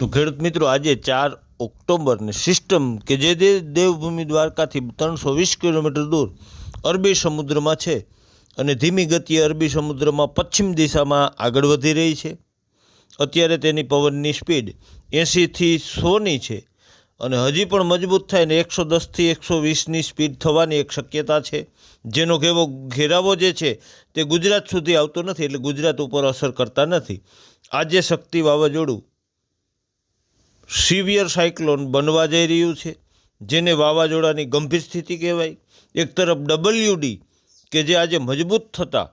તો ખેડૂત મિત્રો, આજે ચાર ઓક્ટોબરને સિસ્ટમ કે જે દેવભૂમિ દ્વારકાથી ત્રણસો વીસ કિલોમીટર દૂર અરબી સમુદ્રમાં છે અને ધીમી ગતિએ અરબી સમુદ્રમાં પશ્ચિમ દિશામાં આગળ વધી રહી છે. અત્યારે તેની પવનની સ્પીડ એંશીથી સોની છે અને હજી પણ મજબૂત થાય ને એકસો દસથી એકસો વીસની સ્પીડ થવાની એક શક્યતા છે. જેનો ઘેવો ઘેરાવો જે છે તે ગુજરાત સુધી આવતો નથી, એટલે ગુજરાત ઉપર અસર કરતા નથી. આજે શક્તિ વાવાઝોડું સિવિયર સાયક્લોન બનવા જઈ રહ્યું છે, જેને વાવાઝોડાની ગંભીર સ્થિતિ કહેવાય. એક તરફ ડબલ્યુડી કે જે આજે મજબૂત થતાં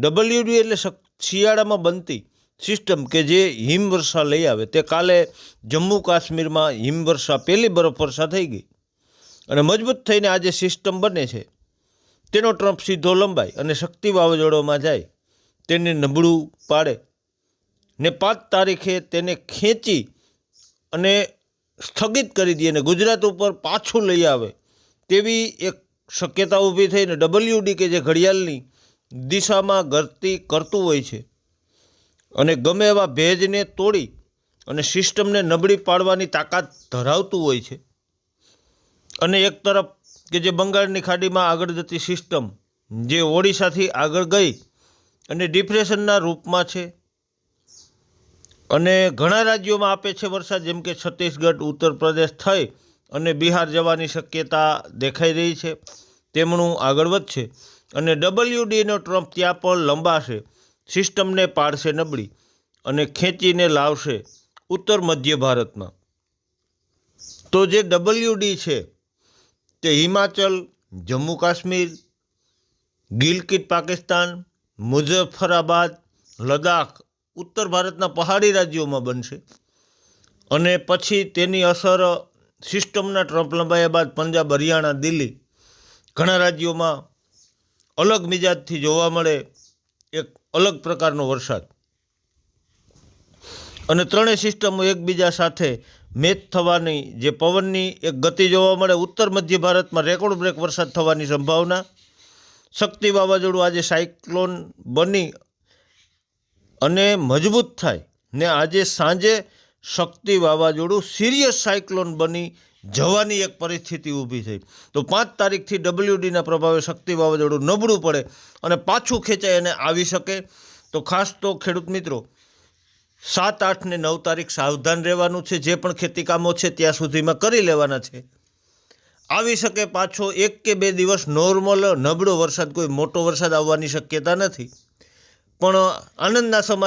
ડબલ્યુડી એટલે શિયાળામાં બનતી સિસ્ટમ કે જે હિમવર્ષા લઈ આવે. તે કાલે જમ્મુ કાશ્મીરમાં હિમવર્ષા પહેલી બરફવર્ષા થઈ ગઈ અને મજબૂત થઈને આજે સિસ્ટમ બને છે. તેનો ટ્રમ્પ સીધો લંબાય અને શક્તિ વાવાઝોડામાં જાય. તેને નબળું પાડે. ને પાંચ તારીખે તેને ખેંચી અને સ્થગિત કરી દે અને ગુજરાત ઉપર પાછું લઈ આવે, તેવી એક શક્યતા ઊભી થઈને ડબલ્યુડી કે જે ઘડિયાળની દિશામાં ગરતી કરતું હોય છે. અને ગમે એવા ભેજને તોડી અને સિસ્ટમને નબળી પાડવાની તાકાત ધરાવતું હોય છે. અને એક તરફ કે જે બંગાળની ખાડીમાં આગળ જતી સિસ્ટમ, જે ઓડિશાથી આગળ ગઈ અને ડિપ્રેશનના રૂપમાં છે અને ઘણા રાજ્યોમાં આપે છે વરસાદ, જેમ કે છત્તીસગઢ ઉત્તર પ્રદેશ થઈ અને બિહાર જવાની શક્યતા દેખાઈ રહી છે. તેમનું આગળ વધશે અને ડબલ્યુડીનો ટ્રમ્પ ત્યાં પણ લંબાશે, સિસ્ટમને પાડશે નબળી અને ખેંચીને લાવશે ઉત્તર મધ્ય ભારતમાં. તો જે ડબલ્યુડી છે તે હિમાચલ જમ્મુ કાશ્મીર ગિલકિટ પાકિસ્તાન, મુઝફ્ફરાબાદ, લદ્દાખ ઉત્તર ભારતના પહાડી રાજ્યોમાં બનશે. અને પછી તેની અસર સિસ્ટમના ટ્રમ્પ લંબાયા બાદ પંજાબ, હરિયાણા, દિલ્હી ઘણા રાજ્યોમાં અલગ મિજાજથી જોવા મળે, એક અલગ પ્રકારનો વરસાદ. અને ત્રણેય સિસ્ટમો એકબીજા સાથે મેચ થવાની જે પવનની એક ગતિ જોવા મળે, ઉત્તર મધ્ય ભારતમાં રેકોર્ડ બ્રેક વરસાદ થવાની સંભાવના. શક્તિ વાવાઝોડું આજે સાયક્લોન બની અને મજબૂત થાય. ને આજે સાંજે શક્તિ વાવાઝોડું સિરિયસ સાયક્લોન બની જવાની એક પરિસ્થિતિ ઊભી થઈ. તો પાંચ તારીખથી ડબલ્યુડીના પ્રભાવે શક્તિ વાવાઝોડું નબળું પડે અને પાછું ખેંચાય અને આવી શકે. તો ખાસ તો ખેડૂત મિત્રો, સાત, આઠ ને નવ તારીખ સાવધાન રહેવાનું છે. જે પણ ખેતી કામો છે ત્યાં સુધીમાં કરી લેવાના છે. આવી શકે પાછો એક કે બે દિવસ નોર્મલ નબળો વરસાદ, કોઈ મોટો વરસાદ આવવાની શક્યતા નથી. પણ આનંદના સમાચાર